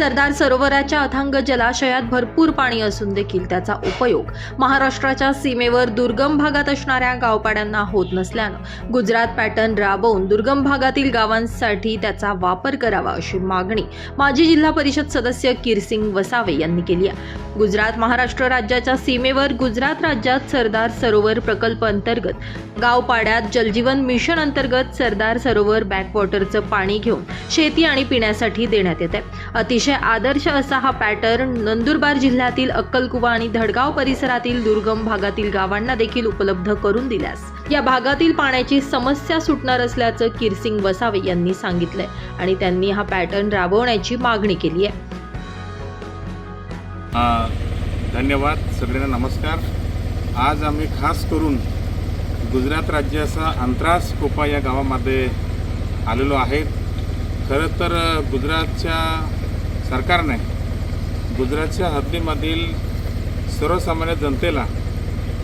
सरदार सरोवराच्या अथांग जलाशयात भरपूर पाणी असून देखील त्याचा उपयोग महाराष्ट्राच्या सीमेवर दुर्गम भागात असणाऱ्या गावपाड्यांना होत नसल्यानं गुजरात पॅटर्न राबवून दुर्गम भागातील गावांसाठी त्याचा वापर करावा अशी मागणी माजी जिल्हा परिषद सदस्य किरसिंग वसावे यांनी केली आहे. गुजरात महाराष्ट्र राज्याच्या सीमेवर गुजरात राज्यात सरदार सरोवर प्रकल्प अंतर्गत गावपाड्यात जलजीवन मिशन अंतर्गत सरदार सरोवर बॅकवॉटरचं पाणी घेऊन शेती आणि पिण्यासाठी देण्यात येते अतिशय आदर्श असा हा पॅटर्न नंदुरबार जिल्ह्यातील अक्कलकुवा आणि धडगाव परिसरातील दुर्गम भागातील गावांना देखील उपलब्ध करून दिल्यास या भागातील पाण्याची समस्या सुटणार असल्याचं किरसिंग वसावे यांनी सांगितलंय आणि त्यांनी हा पॅटर्न राबवण्याची मागणी केली आहे. धन्यवाद. सगळ्यांना नमस्कार. आज आम्ही खास करून गुजरात राज्याचा अंतरास कोपा या गावामध्ये आलेलो आहेत. खरं तर गुजरातच्या सरकारने गुजरातच्या हद्दीमधील सर्वसामान्य जनतेला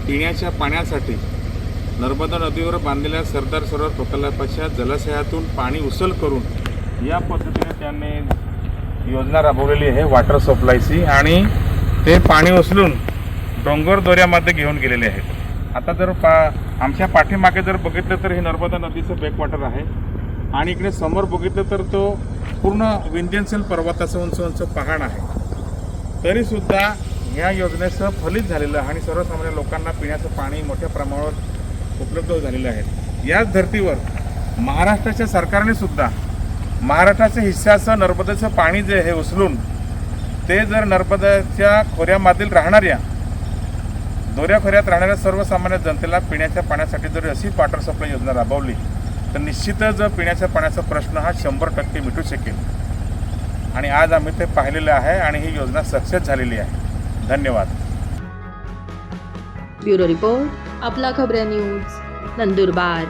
पिण्याच्या पाण्यासाठी नर्मदा नदीवर बांधलेल्या सरदार सरोवर प्रकल्पाच्या जलाशयातून पाणी उचल करून या पद्धतीने त्यांनी योजना राबवलेली आहे वॉटर सप्लायची आणि ते पाणी उचलून डोंगर दऱ्यामध्ये घेऊन गेलेले आहेत. आता जर पा आमच्या पाठीमागे जर बघितलं तर हे नर्मदा नदीचं बॅकवॉटर आहे. आणि इकडे समोर बघितलं तर तो पूर्ण विंध्यनसेल पर्वताचं उंच उंच पहाड आहे. तरीसुद्धा ह्या योजनेचं फलित झालेलं आणि सर्वसामान्य लोकांना पिण्याचं पाणी मोठ्या प्रमाणावर उपलब्ध झालेलं आहे. याच धर्तीवर महाराष्ट्राच्या सरकारने सुद्धा महाराष्ट्राच्या असं नर्मदेचं पाणी जे हे उचलून ते जर नर्मदाच्या खोऱ्यामधील राहणाऱ्या दोऱ्या खोऱ्यात राहणाऱ्या सर्वसामान्य जनतेला पिण्याच्या पाण्यासाठी जर अशी वॉटर सप्लाय योजना राबवली तर निश्चितच पिण्याच्या पाण्याचा प्रश्न हा शंभर टक्के मिटू शकेल. आणि आज आम्ही ते पाहिलेलं आहे आणि ही योजना सक्सेस झालेली आहे. धन्यवाद. ब्युरो रिपोर्ट आपला खबऱ्या न्यूज नंदुरबार.